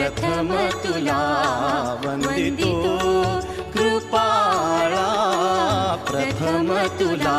प्रथम तुला वंदितो कृपाळा प्रथम तुला